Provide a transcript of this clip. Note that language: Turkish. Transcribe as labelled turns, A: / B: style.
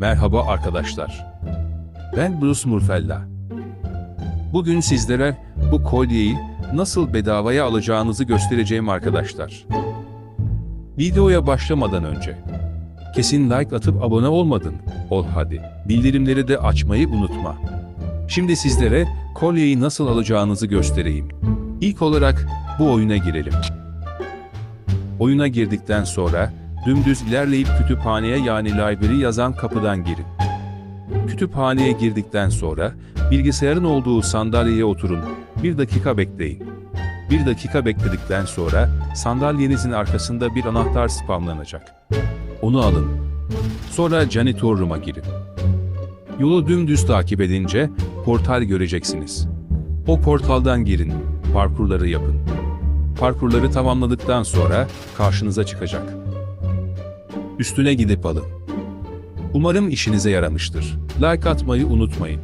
A: Merhaba arkadaşlar. Ben Bruce Murfella. Bugün sizlere bu kolyeyi nasıl bedavaya alacağınızı göstereceğim arkadaşlar. Videoya başlamadan önce kesin like atıp abone olmadın. Ol hadi. Bildirimleri de açmayı unutma. Şimdi sizlere kolyeyi nasıl alacağınızı göstereyim. İlk olarak bu oyuna girelim. Oyuna girdikten sonra dümdüz ilerleyip kütüphaneye yani library yazan kapıdan girin. Kütüphaneye girdikten sonra bilgisayarın olduğu sandalyeye oturun. Bir dakika bekleyin. Bir dakika bekledikten sonra sandalyenizin arkasında bir anahtar spamlanacak. Onu alın. Sonra janitor room'a girin. Yolu dümdüz takip edince portal göreceksiniz. O portaldan girin, parkurları yapın. Parkurları tamamladıktan sonra karşınıza çıkacak üstüne gidip alın. Umarım işinize yaramıştır. Like atmayı unutmayın.